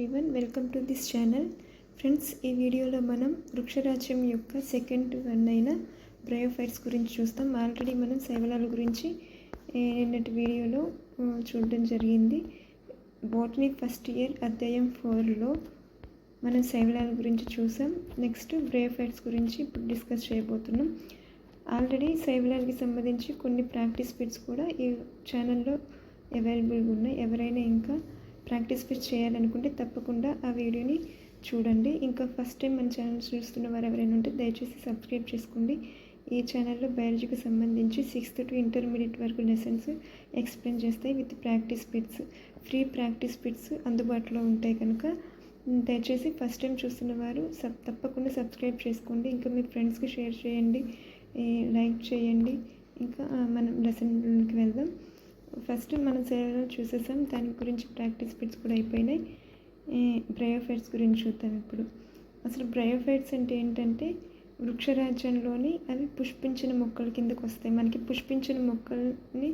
Everyone welcome to this channel friends ఈ వీడియోలో మనం వృక్షరాజ్యం యొక్క సెకండ్ వన్ అయిన బ్రయోఫైట్స్ గురించి చూస్తాం. ఆల్రెడీ మనం శైవలాల గురించి నిన్నటి వీడియోలో చూడడం జరిగింది. బాటనీ ఫస్ట్ ఇయర్ అధ్యాయం ఫోర్లో మనం శైవలాల గురించి చూసాం. నెక్స్ట్ బ్రయోఫైట్స్ గురించి ఇప్పుడు డిస్కస్ చేయబోతున్నాం. ఆల్రెడీ శైవలాలకి సంబంధించి కొన్ని ప్రాక్టీస్ బిట్స్ కూడా ఈ ఛానల్లో అవైలబుల్గా ఉన్నాయి. ఎవరైనా ఇంకా ప్రాక్టీస్ ఫిట్ చేయాలనుకుంటే తప్పకుండా ఆ వీడియోని చూడండి. ఇంకా ఫస్ట్ టైం మన ఛానల్ చూస్తున్న వారు ఎవరైనా ఉంటే దయచేసి సబ్స్క్రైబ్ చేసుకోండి. ఈ ఛానల్లో బయాలజీకి సంబంధించి సిక్స్త్ టు ఇంటర్మీడియట్ వరకు లెసన్స్ ఎక్స్ప్లెయిన్ చేస్తాయి with practice bits free practice bits అందుబాటులో ఉంటాయి కనుక దయచేసి ఫస్ట్ టైం చూస్తున్న వారు సబ్ తప్పకుండా సబ్స్క్రైబ్ చేసుకోండి. ఇంకా మీ ఫ్రెండ్స్కి షేర్ చేయండి. లైక్ చేయండి. ఇంకా మనం లెసన్కి వెళ్దాం. ఫస్ట్ మనం సేవలో చూసేసాం. దాని గురించి ప్రాక్టీస్ ఫిట్స్ కూడా అయిపోయినాయి. బ్రయోఫైట్స్ గురించి చూద్దాం ఇప్పుడు. అసలు బ్రయోఫైట్స్ అంటే ఏంటంటే వృక్షరాజ్యంలోని అవి పుష్పించిన మొక్కల కిందకు వస్తాయి. మనకి పుష్పించిన మొక్కల్ని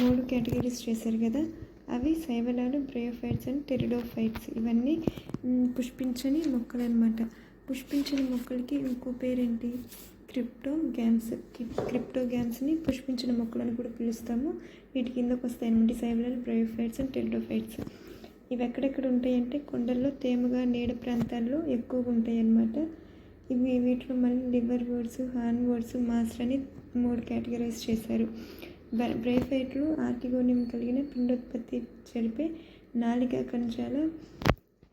మూడు కేటగిరీస్ చేశారు కదా? అవి శైవలాలు బ్రయోఫైట్స్ అండ్ టెరిడోఫైట్స్ ఇవన్నీ పుష్పించని మొక్కలు అనమాట పుష్పించిన మొక్కలకి ఇంకో పేరేంటి? క్రిప్టో గ్యామ్స్ క్రిప్టో గ్యామ్స్ని పుష్పించిన మొక్కలను కూడా పిలుస్తాము. వీటి కిందకు వస్తాయి అనమాట సైబరల్ బ్రయోఫైట్స్ అండ్ టెరిడోఫైట్స్ ఇవి ఎక్కడెక్కడ ఉంటాయంటే కొండల్లో తేమగా నీడ ప్రాంతాల్లో ఎక్కువగా ఉంటాయి అన్నమాట ఇవి వీటిలో మళ్ళీ లివర్ వర్డ్స్ హార్న్ వర్డ్స్ మాస్టర్ అని మూడు కేటగరైజ్ చేశారు. బ- బ్రైఫైట్లు ఆర్టిగోనియం కలిగిన పిండోత్పత్తి జరిపే నాలిక కణజాల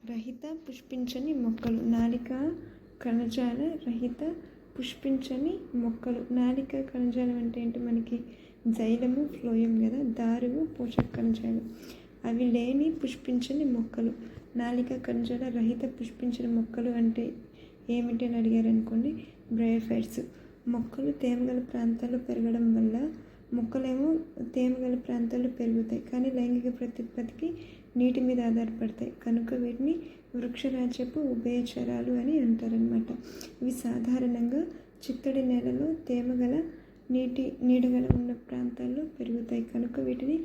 రహిత పుష్పించని మొక్కలు. నాలిక కణజాల రహిత పుష్పించని మొక్కలు. నాలిక కణజాలం అంటే ఏంటి? మనకి జైలము ఫ్లోయం కదా? దారువు పోషక కణజాలం. అవి లేని పుష్పించని మొక్కలు. నాలిక కణజాల రహిత పుష్పించని మొక్కలు అంటే ఏమిటి అని అడిగారు అనుకోండి బ్రయోఫైట్స్. మొక్కలు తేమగల ప్రాంతాల్లో పెరగడం వల్ల మొక్కలేమో తేమగల ప్రాంతాల్లో పెరుగుతాయి. కానీ లైంగిక ప్రత్యుత్పత్తికి నీటి మీద ఆధారపడతాయి. కనుక వీటిని వృక్షరాజ్యపు ఉభయచరాలు అని అంటారనమాట ఇవి సాధారణంగా చిత్తడి నేలలో తేమగల నీటి నీడగల ఉన్న ప్రాంతాల్లో పెరుగుతాయి. కనుక వీటిని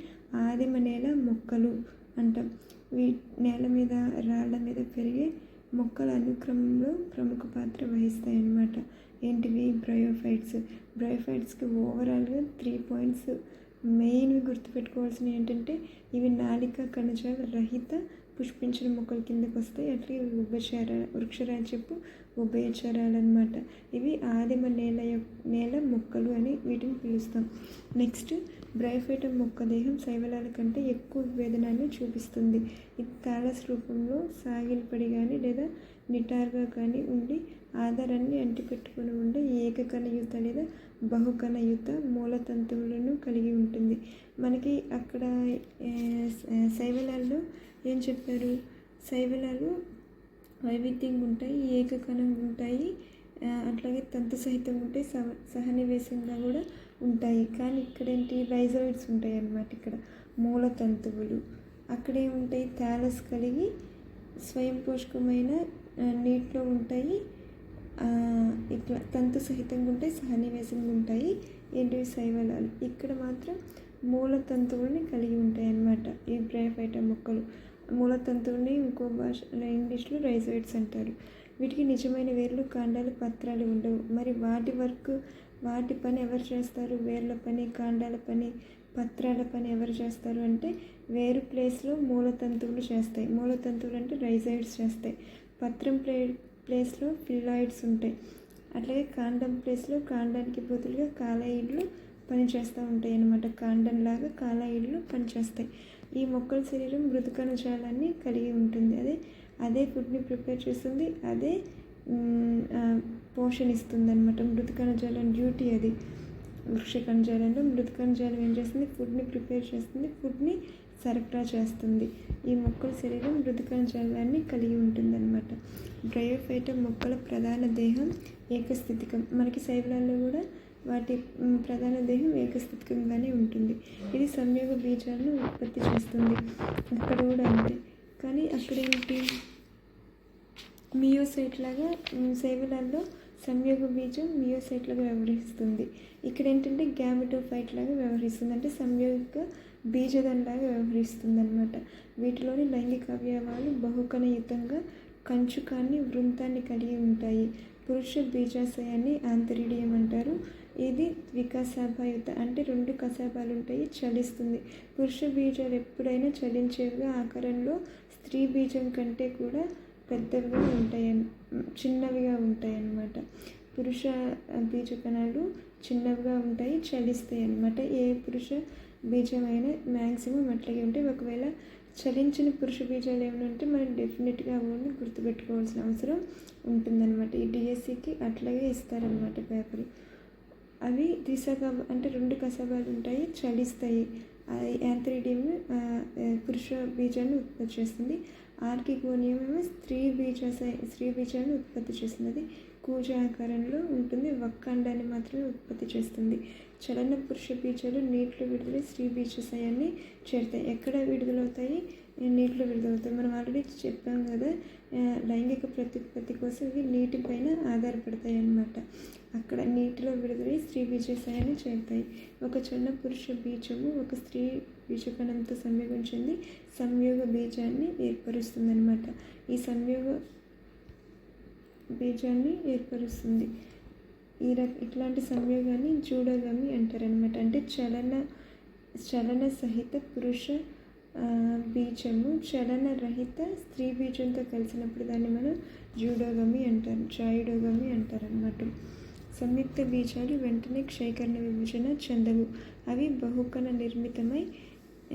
ఆదిమ నేల మొక్కలు అంటాం. వీ నేల మీద రాళ్ళ మీద పెరిగే మొక్కల అనుక్రమంలో ప్రముఖ పాత్ర వహిస్తాయి అన్నమాట ఏంటివి బ్రయోఫైట్స్ బ్రయోఫైట్స్కి ఓవరాల్గా త్రీ పాయింట్స్ మెయిన్వి గుర్తుపెట్టుకోవాల్సినవి ఏంటంటే ఇవి నాలిక కణజాల రహిత పుష్పించిన మొక్కలు కిందకు వస్తాయి. అట్లా ఇవి ఉభయచార వృక్షరాజ్యపు ఉభయచరాలు అనమాట ఇవి ఆదిమ నేల యొక్- నేల మొక్కలు అని వీటిని పిలుస్తాం. నెక్స్ట్ బ్రైఫైటం మొక్క దేహం శైవలాల కంటే ఎక్కువ వేదనాన్ని చూపిస్తుంది. ఇది తాళస్ రూపంలో సాగిలపడి కానీ లేదా నిటారుగా కానీ ఉండి ఆధారాన్ని అంటిపెట్టుకుని ఉండే ఏకకణయుత లేదా బహుకణయుత మూలతంతువులను కలిగి ఉంటుంది. మనకి అక్కడ శైవలాల్లో ఏం చెప్పారు? శైవలాలు వైవిధ్యంగా ఉంటాయి ఏకకణంగా ఉంటాయి అట్లాగే తంతు సహితం ఉంటే సహ సహనివేశంగా కూడా ఉంటాయి. కానీ ఇక్కడ ఏంటి రైజోయిడ్స్ ఉంటాయి అన్నమాట ఇక్కడ మూలతంతువులు. అక్కడే ఉంటాయి థాలస్ కలిగి స్వయం పోషకమైన నీటిలో ఉంటాయి. ఇట్లా తంతు సహితంగా ఉంటాయి సహనివేశంగా ఉంటాయి. ఏంటివి శైవలాలు ఇక్కడ మాత్రం మూల తంతువుల్ని కలిగి ఉంటాయి అన్నమాట ఈ బ్రైఫైట మొక్కలు. మూలతంతువుని ఇంకో భాష ఇంగ్లీష్లో రైజోయిడ్స్ అంటారు. వీటికి నిజమైన వేర్లు కాండాలు పత్రాలు ఉండవు. మరి వాటి వర్క్ వాటి పని ఎవరు చేస్తారు? వేర్ల పని కాండాల పని పత్రాల పని ఎవరు చేస్తారు అంటే వేరు ప్లేస్లో మూలతంతువులు చేస్తాయి. మూలతంతువులు అంటే రైజైడ్స్ చేస్తాయి. పత్రం ప్లే ప్లేస్లో ఫిల్లాయిడ్స్ ఉంటాయి. అట్లాగే కాండం ప్లేస్లో కాండానికి బదులుగా కాలాయిడ్లు పనిచేస్తూ ఉంటాయి అన్నమాట కాండం లాగా కాలాయిడ్లు పనిచేస్తాయి. ఈ మొక్కల శరీరం మృదుకణజాలాన్ని కలిగి ఉంటుంది. అదే అదే ఫుడ్ని ప్రిపేర్ చేస్తుంది. అదే పోషణిస్తుంది అనమాట మృదుకణజాలం డ్యూటీ అది. వృక్ష కణజాలంలో మృదు కణజాలం ఏం చేస్తుంది? ఫుడ్ని ప్రిపేర్ చేస్తుంది. ఫుడ్ని సరఫరా చేస్తుంది. ఈ మొక్కల శరీరం మృదు జలాన్ని కలిగి ఉంటుంది అనమాట బ్రయోఫైట మొక్కల ప్రధాన దేహం ఏకస్థితికం. మనకి శైవలాల్లో కూడా వాటి ప్రధాన దేహం ఏకస్థితికంగానే ఉంటుంది. ఇది సంయోగ బీజాలను ఉత్పత్తి చేస్తుంది. ఇక్కడ కూడా అంతే. కానీ అక్కడ ఏంటి మియోసైట్ లాగా శైవలాల్లో సంయోగ బీజం మియోసైట్ లాగా వ్యవహరిస్తుంది. ఇక్కడ ఏంటంటే గ్యామెటోఫైట్ లాగా వ్యవహరిస్తుంది. అంటే సంయోగ బీజదంలాగా వ్యవహరిస్తుందన్నమాట. వీటిలోని లైంగిక అవయవాలు బహుకణయుతంగా కంచుకాన్ని వృంతాన్ని కలిగి ఉంటాయి. పురుష బీజాశయాన్ని ఆంతరిడియం అంటారు. ఇది ద్వికసాభాయుత అంటే రెండు కసాభాలు ఉంటాయి చలిస్తుంది. పురుష బీజాలు ఎప్పుడైనా చలించేవిగా ఆకారంలో స్త్రీ బీజం కంటే కూడా పెద్దవిగా ఉంటాయి చిన్నవిగా ఉంటాయి అన్నమాట. పురుష బీజ కణాలు చిన్నవిగా ఉంటాయి చలిస్తాయి అన్నమాట. ఏ పురుష బీజమైన మ్యాక్సిమం అట్లాగే ఉంటాయి ఒకవేళ చలించిన పురుష బీజాలు ఏమైనా ఉంటే మనం డెఫినెట్గా అవన్నీ గుర్తుపెట్టుకోవాల్సిన అవసరం ఉంటుందన్నమాట. ఈ డిఎస్సికి అట్లాగే ఇస్తారనమాట పేపర్. అవి ద్విసభ అంటే రెండు కసభాలు ఉంటాయి చలిస్తాయి. యాంత్రిడియం పురుష బీజాన్ని ఉత్పత్తి చేస్తుంది. ఆర్కిగోనియం ఏమో స్త్రీ బీజ స్త్రీ బీజాన్ని ఉత్పత్తి చేస్తుంది కూజ ఆకారంలో ఉంటుంది. వక్కండాన్ని మాత్రమే ఉత్పత్తి చేస్తుంది. చలన పురుష బీజాలు నీటిలో విడుదల స్త్రీ బీజశయాన్ని చేరుతాయి. ఎక్కడ విడుదలవుతాయి? నీటిలో విడుదలవుతాయి. మనం ఆల్రెడీ చెప్పాం కదా లైంగిక ప్రత్యుత్పత్తి కోసం ఇవి నీటిపైన ఆధారపడతాయి అన్నమాట. అక్కడ నీటిలో విడుదలై స్త్రీ బీజశయాన్ని చేరుతాయి. ఒక చిన్న పురుష బీజము ఒక స్త్రీ బీజకణంతో సంయోగం చెంది సంయోగ బీజాన్ని ఏర్పరుస్తుందన్నమాట. ఈ సంయోగ బీజాన్ని ఏర్పరుస్తుంది. ఈ రక ఇట్లాంటి సంయోగాన్ని జూడోగమి అంటారనమాట అంటే చలన చలన సహిత పురుష బీజము చలన రహిత స్త్రీ బీజంతో కలిసినప్పుడు దాన్ని మనం జూడోగమి అంటారు జాయుడోగమి అంటారనమాట సంయుక్త బీజాలు వెంటనే క్షయకరణ విభజన చెందవు. అవి బహుకణ నిర్మితమై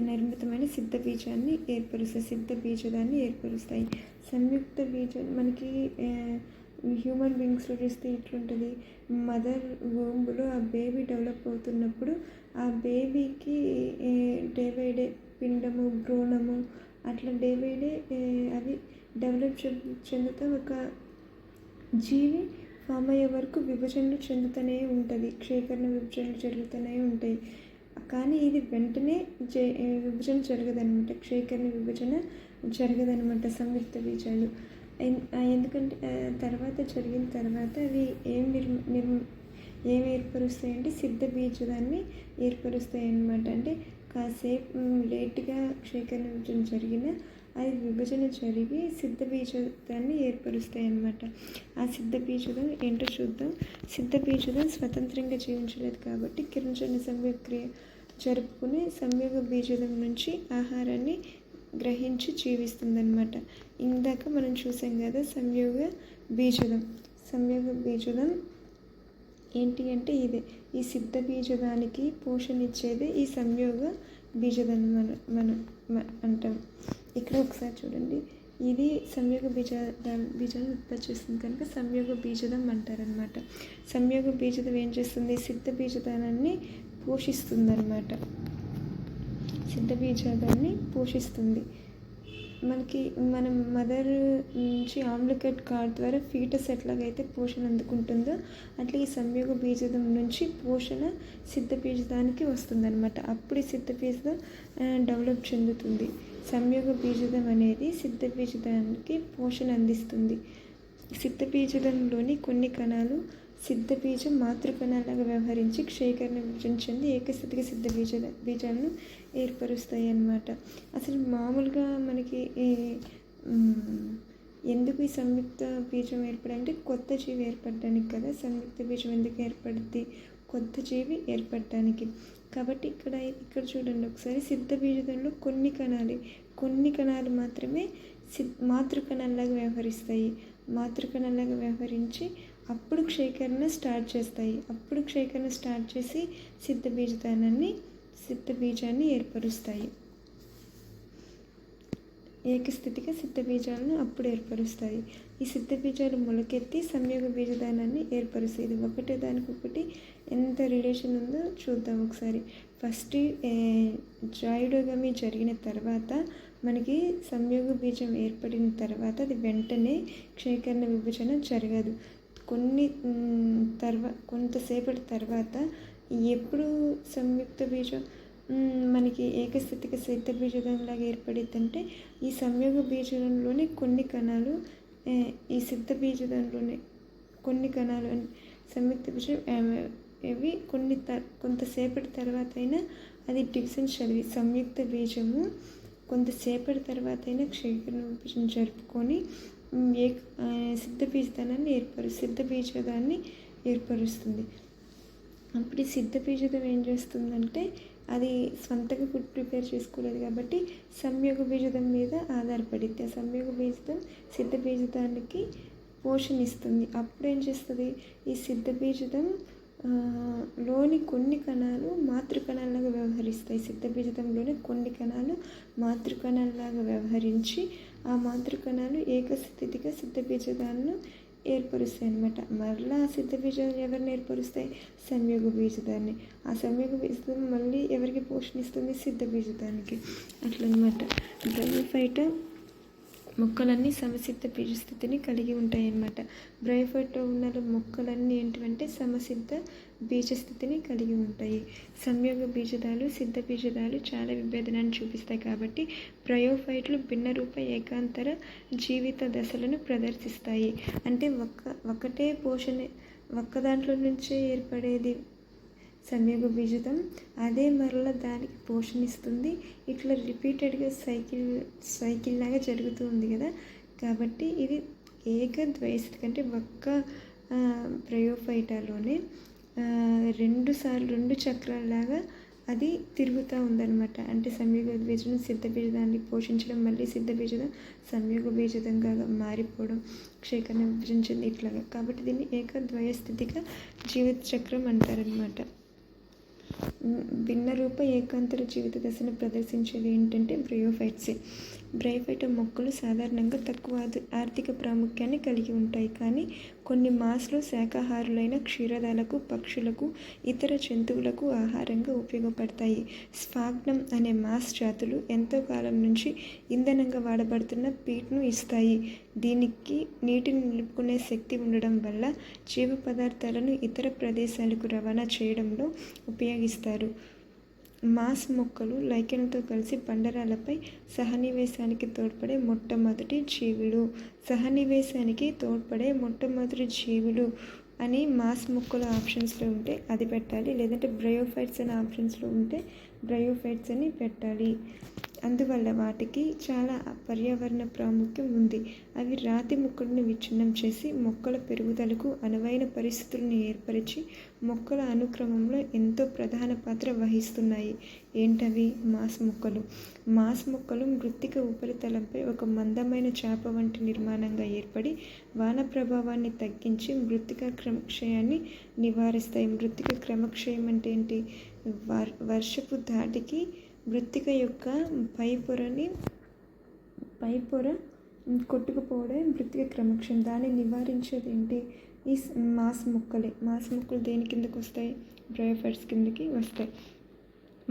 నిర్మితమైన సిద్ధ బీజాన్ని ఏర్పరుస్తాయి. సిద్ధ బీజదాన్ని ఏర్పరుస్తాయి. సంయుక్త బీజం మనకి హ్యూమన్ బీయింగ్స్లో చూస్తే ఇట్లుంటుంది మదర్ ఓంబులో ఆ బేబీ డెవలప్ అవుతున్నప్పుడు ఆ బేబీకి డే బై డే పిండము భ్రూణము అట్లా డే బై డే అది డెవలప్ చెందుతూ ఒక జీవి ఫామ్ అయ్యే వరకు విభజనలు చెందుతూనే ఉంటుంది. క్షేకరణ విభజనలు జరుగుతూనే ఉంటాయి. కానీ ఇది వెంటనే జ విభజన జరగదనమాట క్షేకరణ విభజన జరగదనమాట సంయుక్త బీజాలు. ఎందుకంటే తర్వాత జరిగిన తర్వాత అవి ఏం నిర్మ నిర్మ ఏం ఏర్పరుస్తాయంటే సిద్ధ బీజదాన్ని ఏర్పరుస్తాయి అన్నమాట అంటే కాసేపు లేట్గా క్షేకరణ విభజన జరిగిన అది విభజన జరిగి సిద్ధ బీజదాన్ని ఏర్పరుస్తాయి అన్నమాట ఆ సిద్ధ బీజదం ఏంటో చూద్దాం. సిద్ధ బీజదం స్వతంత్రంగా జీవించలేదు కాబట్టి కిరణజన సంయోగక్రియ జరుపుకుని సంయోగ బీజదం నుంచి ఆహారాన్ని గ్రహించి జీవిస్తుందన్నమాట. ఇందాక మనం చూసాం కదా సంయోగ బీజదం సంయోగ బీజదం ఏంటి అంటే ఇదే. ఈ సిద్ధ బీజదానికి పోషణ ఇచ్చేది ఈ సంయోగ బీజదం మన మనం అంటాం. ఇక్కడ ఒకసారి చూడండి. ఇది సంయోగ బీజ బీజాన్ని ఉత్పత్తి చేస్తుంది కనుక సంయోగ బీజదం అంటారనమాట సంయోగ బీజదం ఏం చేస్తుంది? సిద్ధ బీజదానాన్ని పోషిస్తుందనమాట సిద్ధ బీజాదాన్ని పోషిస్తుంది. మనకి మనం మదర్ నుంచి ఆమ్లకట్ కార్డ్ ద్వారా ఫీటస్ ఎట్లాగైతే పోషణ అందుకుంటుందో అట్లా ఈ సంయోగ బీజదం నుంచి పోషణ సిద్ధ బీజదానికి వస్తుందన్నమాట. అప్పుడు ఈ సిద్ధ బీజదం డెవలప్ చెందుతుంది. సంయోగ బీజదం అనేది సిద్ధ బీజదానికి పోషణ అందిస్తుంది సిద్ధ బీజదంలోని కొన్ని కణాలు సిద్ధ బీజం మాతృకణాలాగా వ్యవహరించి క్షయకరణ విభజన చెంది ఏకస్థితికి సిద్ధ బీజ బీజాలను ఏర్పరుస్తాయి అన్నమాట అసలు మామూలుగా మనకి ఎందుకు ఈ సంయుక్త బీజం ఏర్పడంటే కొత్త జీవి ఏర్పడడానికి కదా. సంయుక్త బీజం ఎందుకు ఏర్పడుద్ది? కొత్త జీవి ఏర్పడటానికి. కాబట్టి ఇక్కడ ఇక్కడ చూడండి ఒకసారి. సిద్ధ బీజదంలో కొన్ని కణాలు కొన్ని కణాలు మాత్రమే సి మాతృకణాలాగా వ్యవహరిస్తాయి. మాతృకణాలాగా వ్యవహరించి అప్పుడు క్షేకరణ స్టార్ట్ చేస్తాయి. అప్పుడు క్షేకరణ స్టార్ట్ చేసి సిద్ధ బీజదానాన్ని సిద్ధ బీజాన్ని ఏర్పరుస్తాయి. ఏకస్థితిగా సిద్ధ బీజాలను అప్పుడు ఏర్పరుస్తాయి. ఈ సిద్ధ బీజాలు మొలకెత్తి సంయోగ బీజదానాన్ని ఏర్పరుస్తాయి. ఇది ఒకటే దానికొకటి ఎంత రిలేషన్ ఉందో చూద్దాం ఒకసారి. ఫస్ట్ జాయుడోగమి జరిగిన తర్వాత మనకి సంయోగ బీజం ఏర్పడిన తర్వాత అది వెంటనే క్షయకరణ విభజన జరగదు. కొన్ని తర్వా కొంతసేపటి తర్వాత ఎప్పుడు సంయుక్త బీజం మనకి ఏకస్థితిక సిద్ధ బీజదంలాగా ఏర్పడిద్దంటే ఈ సంయోగ బీజంలోనే కొన్ని కణాలు ఈ సిద్ధ బీజదంలోని కొన్ని కణాలు సంయుక్త బీజం ఇవి కొన్ని త కొంతసేపటి తర్వాత అయినా అది డివిజన్ చదివి సంయుక్త బీజము కొంతసేపటి తర్వాత అయినా క్షీకరణ జరుపుకొని ఏ సిద్ధ బీజదానాన్ని ఏర్పరు సిద్ధ బీజదాన్ని ఏర్పరుస్తుంది. అప్పుడు ఈ సిద్ధ బీజదం ఏం చేస్తుందంటే అది సొంతగా ఫుడ్ ప్రిపేర్ చేసుకోలేదు కాబట్టి సంయోగ బీజదం మీద ఆధారపడింది ఆ సంయోగ బీజదం సిద్ధ బీజదానికి పోషణ ఇస్తుంది అప్పుడు ఏం చేస్తుంది? ఈ సిద్ధ బీజదం లోని కొన్ని కణాలు మాతృకణాలాగా వ్యవహరిస్తాయి. సిద్ధబీజంలోని కొన్ని కణాలు మాతృకణాలాగా వ్యవహరించి ఆ మాతృకణాలు ఏకస్థితిగా సిద్ధబీజదాలను ఏర్పరుస్తాయి అనమాట మరలా ఆ సిద్ధ బీజాలు ఎవరిని ఏర్పరుస్తాయి? సంయోగ బీజదాన్ని ఆ సంయోగ బీజదం మళ్ళీ ఎవరికి పోషణిస్తుంది? సిద్ధ బీజదానికి అట్లనమాట బ్రయోఫైట మొక్కలన్నీ సమసిద్ధ బీజస్థితిని కలిగి ఉంటాయి అన్నమాట బ్రయోఫైట్లో ఉన్న మొక్కలన్నీ ఏంటంటే సమసిద్ధ బీజస్థితిని కలిగి ఉంటాయి. సంయోగ బీజదాలు సిద్ధ బీజదాలు చాలా విభేదనాన్ని చూపిస్తాయి కాబట్టి బ్రయోఫైట్లు భిన్న రూప ఏకాంతర జీవిత దశలను ప్రదర్శిస్తాయి. అంటే ఒక్క ఒకటే పోషణ ఒక్క దాంట్లో నుంచే ఏర్పడేది సంయోగ బీజతం అదే మరల దానికి పోషణిస్తుంది. ఇట్లా రిపీటెడ్గా సైకిల్ సైకిల్ లాగా జరుగుతూ ఉంది కదా. కాబట్టి ఇది ఏక ద్వైస్థితి కంటే ఒక్క ప్రయోఫైటాలోనే రెండు సార్లు రెండు చక్రాలలాగా అది తిరుగుతూ ఉందన్నమాట. అంటే సంయోగ బీజం సిద్ధ బీజదాన్ని పోషించడం మళ్ళీ సిద్ధ బీజదం సంయోగ బీజదంగా మారిపోవడం క్షేకరణ విభజించింది ఇట్లాగా. కాబట్టి దీన్ని ఏకద్వయ స్థితిగా జీవిత చక్రం అంటారనమాట భిన్న రూప ఏకాంతర జీవిత దశను ప్రదర్శించేది ఏంటంటే బ్రయోఫైట్స్. బ్రయోఫైట్ మొక్కలు సాధారణంగా తక్కువ ఆర్థిక ప్రాముఖ్యాన్ని కలిగి ఉంటాయి. కానీ కొన్ని మాస్లో శాకాహారులైన క్షీరదాలకు పక్షులకు ఇతర జంతువులకు ఆహారంగా ఉపయోగపడతాయి. స్ఫాగ్నం అనే మాస్ జాతులు ఎంతో కాలం నుంచి ఇంధనంగా వాడబడుతున్న పీట్ను ఇస్తాయి. దీనికి నీటిని నిలుపుకునే శక్తి ఉండడం వల్ల జీవ పదార్థాలను ఇతర ప్రదేశాలకు రవాణా చేయడంలో ఉపయోగిస్తారు. మాస్ మొక్కలు లైకెన్తో కలిసి బండరాలపై సహనివేశానికి తోడ్పడే మొట్టమొదటి జీవులు. సహనివేశానికి తోడ్పడే మొట్టమొదటి జీవులు అని మాస్ మొక్కల ఆప్షన్స్లో ఉంటే అది పెట్టాలి. లేదంటే బ్రయోఫైట్స్ అనే ఆప్షన్స్లో ఉంటే బ్రయోఫైట్స్ అని పెట్టాలి. అందువల్ల వాటికి చాలా పర్యావరణ ప్రాముఖ్యం ఉంది. అవి రాతి మొక్కలను విచ్ఛిన్నం చేసి మొక్కల పెరుగుదలకు అనువైన పరిస్థితులను ఏర్పరిచి మొక్కల అనుక్రమంలో ఎంతో ప్రధాన పాత్ర వహిస్తున్నాయి. ఏంటవి? మాస్ మొక్కలు. మాస్ మొక్కలు మృత్తిక ఉపరితలంపై ఒక మందమైన చేప వంటి నిర్మాణంగా ఏర్పడి వాన ప్రభావాన్ని తగ్గించి మృత్తిక క్రమక్షయాన్ని నివారిస్తాయి. మృత్తిక క్రమక్షయం అంటే ఏంటి? వర్ వర్షపు ధాటికి మృత్తిక యొక్క పై పొరని పై పొర కొట్టుకుపోవడే మృతిక క్రమక్షం. దాన్ని నివారించేది ఏంటి ఈ మాస్ మొక్కలే. మాస్ మొక్కలు దేని కిందకు వస్తాయి బ్రయోఫైట్స్ కిందకి వస్తాయి.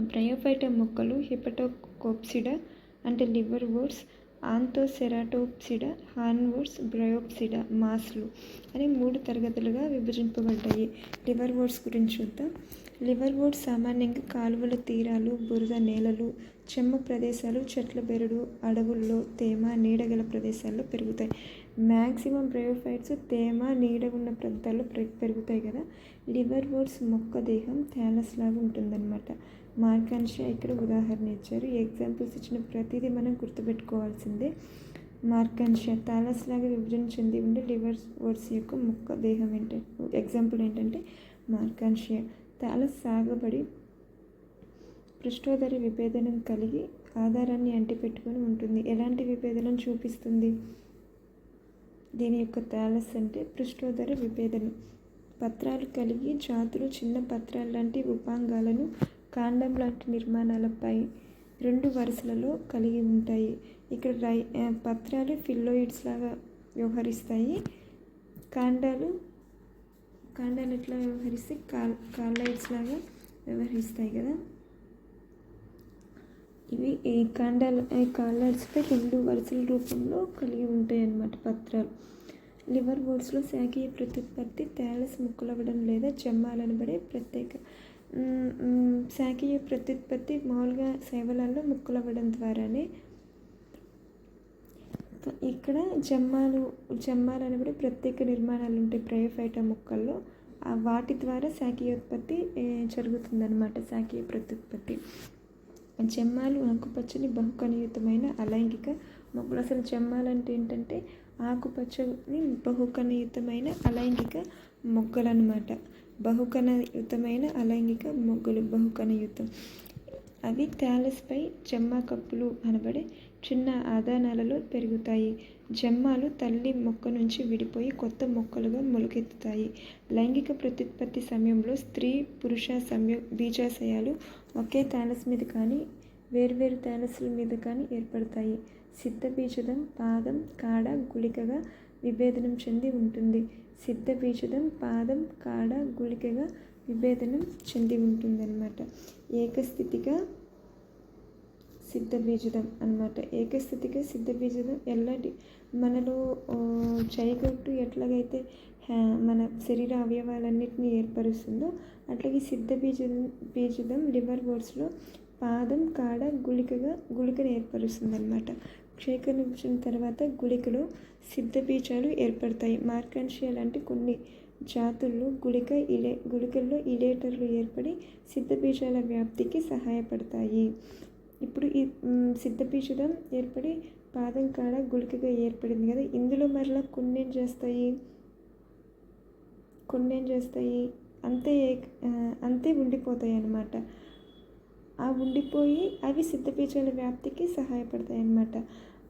బ్రయోఫైట మొక్కలు హిపటోకోప్సిడా అంటే లివర్ వర్డ్స్ ఆంతోసెరాటోప్సిడా హార్న్వర్డ్స్ బ్రయోప్సిడా మాస్లు అని మూడు తరగతులుగా విభజింపబడ్డాయి. లివర్ వర్డ్స్ గురించి చూద్దాం. లివర్ సామాన్యంగా కాలువల తీరాలు బురద నేలలు చెమ్మ ప్రదేశాలు చెట్ల బెరడు అడవుల్లో తేమ నీడగల ప్రదేశాల్లో పెరుగుతాయి. మ్యాక్సిమం బ్రయోఫైట్స్ తేమ నీడ ఉన్న ప్రాంతాల్లో పెరుగుతాయి కదా? లివర్వుడ్స్ మొక్క దేహం థ్యాలస్ లాగా ఉంటుందన్నమాట. మార్కాన్షియా ఇక్కడ ఉదాహరణ ఇచ్చారు. ఎగ్జాంపుల్స్ ఇచ్చిన ప్రతిదీ మనం గుర్తుపెట్టుకోవాల్సిందే. మార్కాన్షియా థాలస్ లాగా విభజన చెంది ఉండే లివర్ వర్డ్స్ యొక్క మొక్క దేహం ఏంటంటే ఎగ్జాంపుల్ ఏంటంటే మార్కాన్షియా సాగబడి పృష్ఠోదర విభేదనం కలిగి ఆధారాన్ని అంటిపెట్టుకొని ఉంటుంది. ఎలాంటి విభేదనం చూపిస్తుంది? దీని యొక్క థాలస్ అంటే పృష్ఠోదర విభేదనం. పత్రాలు కలిగి జాతులు చిన్న పత్రాలు లాంటి ఉపాంగాలను కాండం లాంటి నిర్మాణాలపై రెండు వరుసలలో కలిగి ఉంటాయి. ఇక్కడ రై పత్రాలు ఫిల్లోయిడ్స్ లాగా వ్యవహరిస్తాయి. కాండాలు కాండాలు ఎట్లా వ్యవహరిస్తే కాల్ కాలైడ్స్ లాగా వ్యవహరిస్తాయి కదా. ఇవి ఈ కాండాల ఈ రెండు వరుసల రూపంలో కలిగి ఉంటాయి అన్నమాట పత్రాలు. లివర్ బోర్డ్స్లో శాఖీయ ప్రత్యుత్పత్తి థాలస్ ముక్కలవ్వడం లేదా జమ్మాలనబడే ప్రత్యేక శాఖీయ ప్రత్యుత్పత్తి మామూలుగా శైవలాల్లో ముక్కలవ్వడం ద్వారానే ఇక్కడ జమ్మాలు జమ్మాలు అనబడే ప్రత్యేక నిర్మాణాలు ఉంటాయి. ప్రయోఫైట మొక్కల్లో. వాటి ద్వారా శాఖీయోత్పత్తి జరుగుతుందన్నమాట శాఖీయ ప్రత్యుత్పత్తి. జమ్మాలు ఆకుపచ్చని బహుకణయుతమైన అలైంగిక మొక్కలు. అసలు జమ్మాలు అంటే ఏంటంటే ఆకుపచ్చని బహుకణయుతమైన అలైంగిక మొగ్గలు అనమాట బహుకణయుతమైన అలైంగిక మొగ్గలు బహుకణయుతం. అవి థాలస్పై జమ్మా కప్పులు అనబడే చిన్న ఆదానాలలో పెరుగుతాయి. జమ్మాలు తల్లి మొక్క నుంచి విడిపోయి కొత్త మొక్కలుగా మొలకెత్తుతాయి. లైంగిక ప్రత్యుత్పత్తి సమయంలో స్త్రీ పురుష సమయ బీజాశయాలు ఒకే థాలస్ మీద కానీ వేర్వేరు థాలస్ల మీద కానీ ఏర్పడతాయి. సిద్ధ బీజదం పాదం కాడ గుళికగా విభేదనం చెంది ఉంటుంది. సిద్ధ బీజదం పాదం కాడ గుళికగా విభేదనం చెంది ఉంటుందన్నమాట. ఏకస్థితిగా సిద్ధబీజదం అనమాట ఏకస్థితిగా సిద్ధబీజదం ఎలాంటి మనలో చైగొట్టు ఎట్లాగైతే మన శరీర అవయవాలన్నింటినీ ఏర్పరుస్తుందో అట్లాగే సిద్ధ బీజదం బీజదం లివర్ బోర్డ్స్లో పాదం కాడ గుళికగా గుళికను ఏర్పరుస్తుంది అనమాట క్షేకరించిన తర్వాత గుళికలో సిద్ధ బీజాలు ఏర్పడతాయి. మార్కాన్షియా లాంటి కొన్ని జాతుల్లో గుళిక ఇలే గుళికల్లో ఇలేటర్లు ఏర్పడి సిద్ధబీజాల వ్యాప్తికి సహాయపడతాయి. ఇప్పుడు ఈ సిద్ధబీజదం ఏర్పడి పాదం కాడ గుళికగా ఏర్పడింది కదా. ఇందులో మరలా కొన్ని ఏం చేస్తాయి? కొన్ని ఏం చేస్తాయి? అంతే అంతే ఉండిపోతాయి అన్నమాట. ఆ ఉండిపోయి అవి సిద్ధపీచాల వ్యాప్తికి సహాయపడతాయి అన్నమాట.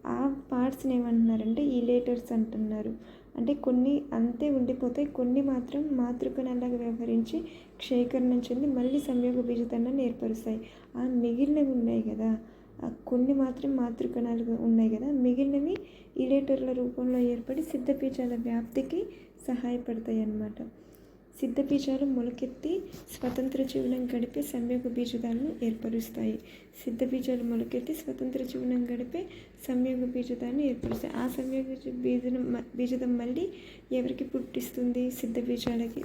ఆ పార్ట్స్ని ఏమంటున్నారంటే ఈలేటర్స్ అంటున్నారు. అంటే కొన్ని అంతే ఉండిపోతాయి కొన్ని మాత్రం మాతృకనలాగా వ్యవహరించి క్షయకరణం చెంది మళ్ళీ సంయోగ బీజతండాన్ని ఏర్పరుస్తాయి. ఆ మిగిలినవి ఉన్నాయి కదా. కొన్ని మాత్రం మాతృకణాలుగా ఉన్నాయి కదా. మిగిలినవి ఇలేటర్ల రూపంలో ఏర్పడి సిద్ధబీజాల వ్యాప్తికి సహాయపడతాయి అన్నమాట సిద్ధబీజాలు మొలకెత్తి స్వతంత్ర జీవనం గడిపే సంయోగ బీజదాలను ఏర్పరుస్తాయి. సిద్ధబీజాలు మొలకెత్తి స్వతంత్ర జీవనం గడిపే సంయోగ బీజదాన్ని ఏర్పరుస్తాయి. ఆ సంయోగ బీజం బీజదం మళ్ళీ ఎవరికి పుట్టిస్తుంది? సిద్ధ బీజాలకి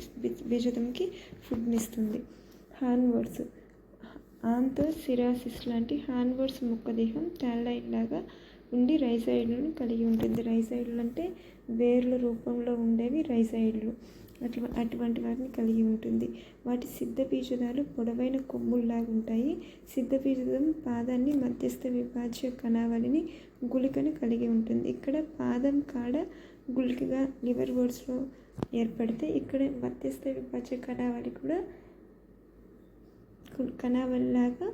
బీజదంకి ఫుడ్నిస్తుంది హార్న్వర్డ్స్ ఆంతో సిరాసిస్ లాంటి హార్న్వర్డ్స్ ముక్కదేహం టాలైన్ లాగా ఉండి రైజైడ్లను కలిగి ఉంటుంది. రైజాయిడ్లు అంటే వేర్ల రూపంలో ఉండేవి రైజాయిడ్లు. అట్లా అటువంటి వాటిని కలిగి ఉంటుంది. వాటి సిద్ధ బీజదాలు పొడవైన కొమ్ముల్లాగా ఉంటాయి. సిద్ధ బీజదం పాదాన్ని మధ్యస్థ విభాజ్య కణావళిని గుళికను కలిగి ఉంటుంది. ఇక్కడ పాదం కాడ గుళికగా లివర్ బోర్డ్స్లో ఏర్పడితే ఇక్కడ మధ్యస్థ విభాజ్య కణావళి కూడా కణావళిలాగా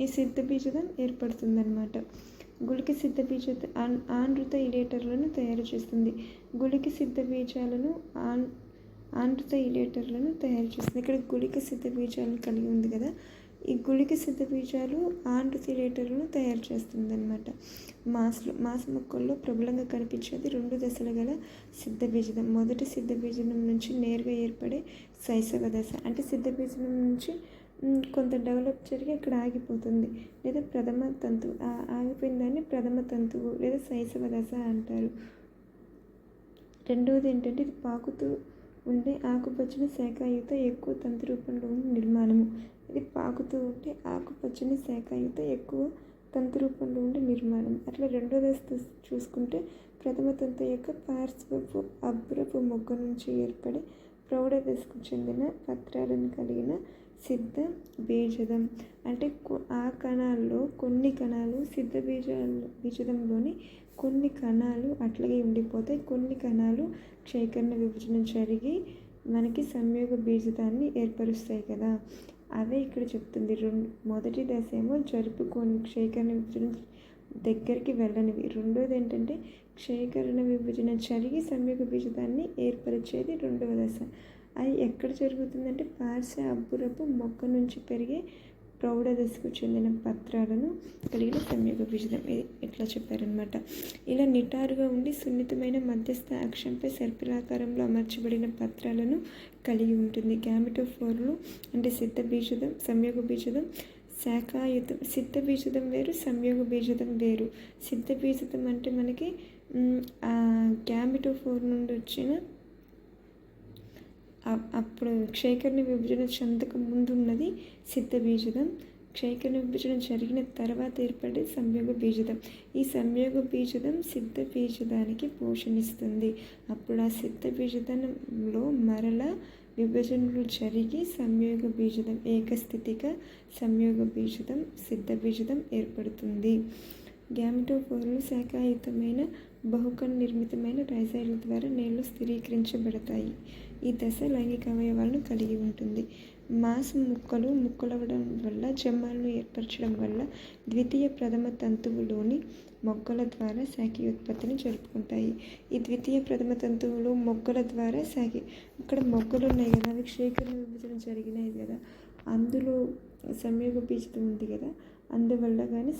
ఈ సిద్ధ బీజదం ఏర్పడుతుందన్నమాట. గుళిక సిద్ధ బీజ ఆనృత ఇలేటర్లను తయారు చేస్తుంది. గుళిక సిద్ధ బీజాలను ఆన్ ఆనృత ఇలేటర్లను తయారు చేస్తుంది. ఇక్కడ గుళిక సిద్ధ బీజాలను కలిగి ఉంది కదా. ఈ గుళిక సిద్ధ బీజాలు ఆనృత ఇలేటర్లను తయారు చేస్తుంది అనమాట మాస్లో మాస్ మొక్కల్లో ప్రబలంగా కనిపించేది రెండు దశలు గల సిద్ధ బీజదం మొదటి సిద్ధ బీజనం నుంచి నేరుగా ఏర్పడే శైశవ దశ. అంటే సిద్ధ బీజనం నుంచి కొంత డెవలప్ జరిగి అక్కడ ఆగిపోతుంది. లేదా ప్రథమ తంతువు ఆగిపోయిన దాన్ని ప్రథమ తంతువు లేదా శైశవ దశ అంటారు. రెండవది ఏంటంటే ఇది పాకుతూ ఉండే ఆకుపచ్చని శాఖాయుత ఎక్కువ తంతు రూపంలో ఉన్న నిర్మాణము. ఇది పాకుతూ ఉంటే ఆకుపచ్చని శాఖాయుత ఎక్కువ తంతు రూపంలో ఉండే నిర్మాణం అట్లా రెండో దశ చూసుకుంటే ప్రథమ తంతు యొక్క పార్శ్వపు అబ్రపు మొగ్గ నుంచి ఏర్పడే ప్రౌఢ దశకు చెందిన పత్రాలను కలిగిన సిద్ధ బీజదం. అంటే ఆ కణాల్లో కొన్ని కణాలు సిద్ధ బీజ బీజదంలోని కొన్ని కణాలు అట్లాగే ఉండిపోతాయి. కొన్ని కణాలు క్షయకరణ విభజన జరిగి మనకి సంయోగ బీజదాన్ని ఏర్పరుస్తాయి కదా. అవే ఇక్కడ చెప్తుంది. రెండు మొదటి దశ ఏమో జరుపుకొని క్షయకరణ విభజన దగ్గరికి వెళ్ళనివి. రెండోది ఏంటంటే క్షయకరణ విభజన జరిగి సంయోగ బీజదాన్ని ఏర్పరిచేది రెండవ దశ. అది ఎక్కడ జరుగుతుందంటే పార్శ్వ అబ్బురపు మొక్క నుంచి పెరిగే ప్రౌఢ దశకు చెందిన పత్రాలను కలిగిన సంయోగ బీజం ఇట్లా చెప్పారనమాట ఇలా నిటారుగా ఉండి సున్నితమైన మధ్యస్థ అక్షంపై సర్పిలాకారంలో అమర్చబడిన పత్రాలను కలిగి ఉంటుంది. గ్యామిటోఫోర్లు అంటే సిద్ధ బీజదం సంయోగ బీజదం శాఖాయుతం. సిద్ధ బీజదం వేరు సంయోగ బీజదం వేరు. సిద్ధ బీజదం అంటే మనకి గ్యామిటోఫోర్ నుండి వచ్చిన అప్పుడు క్షయకరణ విభజన చెందక ముందు ఉన్నది సిద్ధ బీజదం. క్షయకరణ విభజన జరిగిన తర్వాత ఏర్పడే సంయోగ బీజదం. ఈ సంయోగ బీజదం సిద్ధ బీజదానికి పోషణిస్తుంది. అప్పుడు ఆ సిద్ధ బీజదంలో మరల విభజనలు జరిగి సంయోగ బీజదం ఏకస్థితిగా సంయోగ బీజదం సిద్ధ బీజదం ఏర్పడుతుంది. గ్యామిటోఫోర్లు శాఖాయుతమైన బహుకణ నిర్మితమైన రైజైల ద్వారా నేలలో స్థిరీకరించబడతాయి. ఈ దశ లైంగిక అవయవాలను కలిగి ఉంటుంది. మాస్ ముక్కలు ముక్కలవడం వల్ల జమ్మాలను ఏర్పరచడం వల్ల ద్వితీయ ప్రథమ తంతువులోని మొగ్గల ద్వారా శాఖీయోత్పత్తిని జరుపుకుంటాయి. ఈ ద్వితీయ ప్రథమ తంతువులు మొగ్గల ద్వారా శాఖి ఇక్కడ మొగ్గలు ఉన్నాయి కదా అవి క్షేకరణ విభజన జరిగినాయి కదా అందులో సంయోగ బీజం ఉంది కదా అందువల్ల కానీ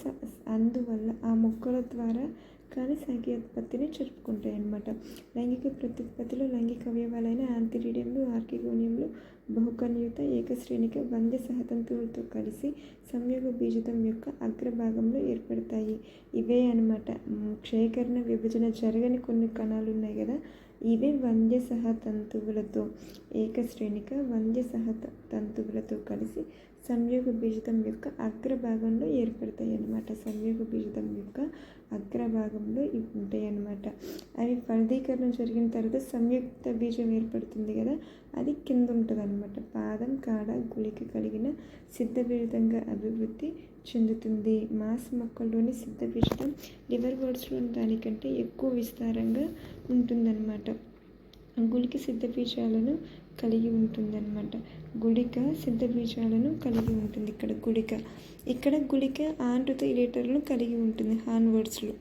అందువల్ల ఆ మొక్కల ద్వారా కానీ సంఖ్యోత్పత్తిని జరుపుకుంటాయి అన్నమాట లైంగిక ప్రత్యుత్పత్తిలో లైంగిక అవయవాలైన ఆంతిరీడియంలు ఆర్కిగోనియంలు బహుకన్యుత ఏకశ్రేణిక వంద్య సహతంతువులతో కలిసి సంయోగ బీజతం యొక్క అగ్రభాగంలో ఏర్పడతాయి. ఇవే అనమాట క్షయకరణ విభజన జరగని కొన్ని కణాలు ఉన్నాయి కదా ఇవే వంద్య సహతంతువులతో ఏకశ్రేణిక వంద్య సహ తంతువులతో కలిసి సంయోగ బీజతం యొక్క అగ్రభాగంలో ఏర్పడతాయి అన్నమాట. సంయోగ బీజతం యొక్క అగ్రభాగంలో ఇవి ఉంటాయి అన్నమాట. అవి ఫలదీకరణం జరిగిన తర్వాత సంయుక్త బీజం ఏర్పడుతుంది కదా అది కింద ఉంటుంది అనమాట పాదం కాడ గుళిక కలిగిన సిద్ధ బీజంగా అభివృద్ధి చెందుతుంది. మాస్ మొక్కల్లోని సిద్ధ బీజం లివర్ బర్డ్స్లోని దానికంటే ఎక్కువ విస్తారంగా ఉంటుందన్నమాట. గుళిక సిద్ధ బీజాలను కలిగి ఉంటుందన్నమాట. గుడిక సిద్ధ బీజాలను కలిగి ఉంటుంది. ఇక్కడ గుడిక. ఇక్కడ గుళిక ఆండ్రుత ఇలేటర్లను కలిగి ఉంటుంది. హాన్ వర్డ్స్లో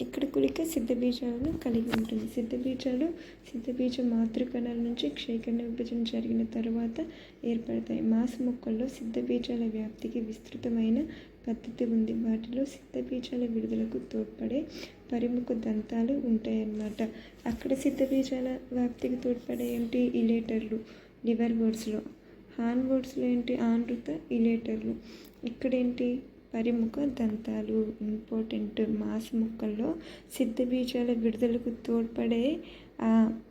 ఇక్కడ గుళిక సిద్ధ బీజాలను కలిగి ఉంటుంది. సిద్ధ బీజాలు సిద్ధ బీజ మాతృకణాల నుంచి క్షయకరణ విభజన జరిగిన తర్వాత ఏర్పడతాయి. మాస్ మొక్కల్లో సిద్ధ బీజాల వ్యాప్తికి విస్తృతమైన పద్ధతి ఉంది. వాటిలో సిద్ధ బీజాల విడుదలకు తోడ్పడే పరిముఖ దంతాలు ఉంటాయన్నమాట. అక్కడ సిద్ధ బీజాల వ్యాప్తికి తోడ్పడే ఏంటి ఇలేటర్లు లివర్ బోర్డ్స్లో. హాన్ వర్డ్స్లో ఏంటి? ఆనృత ఇలేటర్లు. ఇక్కడేంటి? పరిముఖ దంతాలు. ఇంపార్టెంట్ మాస్ మొక్కల్లో సిద్ధ బీజాల విడుదలకు తోడ్పడే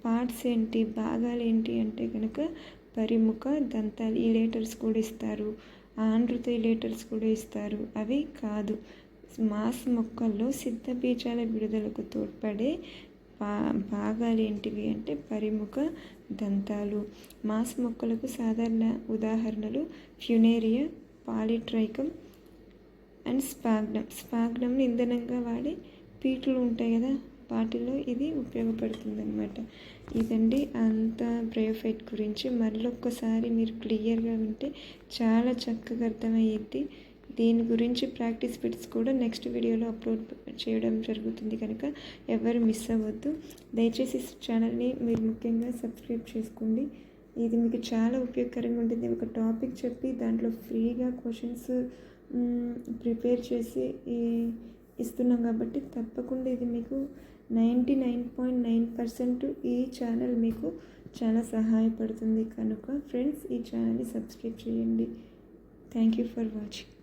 పార్ట్స్ ఏంటి? భాగాలు ఏంటి అంటే కనుక పరిముఖ దంతాలు ఇలేటర్స్ కూడా ఇస్తారు. ఆనృత ఇలేటర్స్ కూడా ఇస్తారు. అవి కాదు. మాస్ మొక్కల్లో సిద్ధ బీజాల విడుదలకు తోడ్పడే పా భాగాలు ఏంటివి అంటే పరిముఖ దంతాలు. మాస్ మొక్కలకు సాధారణ ఉదాహరణలు ఫ్యునేరియా పాలిట్రైకం అండ్ స్పాగ్నమ్. స్పాగ్నమ్ని ఇంధనంగా వాడే పీట్లు ఉంటాయి కదా వాటిలో ఇది ఉపయోగపడుతుందన్నమాట. ఇదండి అంత బ్రయోఫైట్ గురించి. మళ్ళొక్కసారి మీరు క్లియర్గా వింటే చాలా చక్కగా అర్థమయ్యేది దీని గురించి ప్రాక్టీస్ బిట్స్ కూడా నెక్స్ట్ వీడియోలో అప్లోడ్ చేయడం జరుగుతుంది కనుక ఎవరు మిస్ అవ్వద్దు. దయచేసి ఛానల్ని మీరు ముఖ్యంగా సబ్స్క్రైబ్ చేసుకోండి. ఇది మీకు చాలా ఉపయోగకరంగా ఉంటుంది. ఒక టాపిక్ చెప్పి దాంట్లో ఫ్రీగా క్వశ్చన్స్ ప్రిపేర్ చేసి ఇస్తున్నాం కాబట్టి తప్పకుండా ఇది మీకు ninety nine point nine percent ఈ ఛానల్ మీకు చాలా సహాయపడుతుంది కనుక ఫ్రెండ్స్ ఈ ఛానల్ని సబ్స్క్రైబ్ చేయండి. Thank you for watching.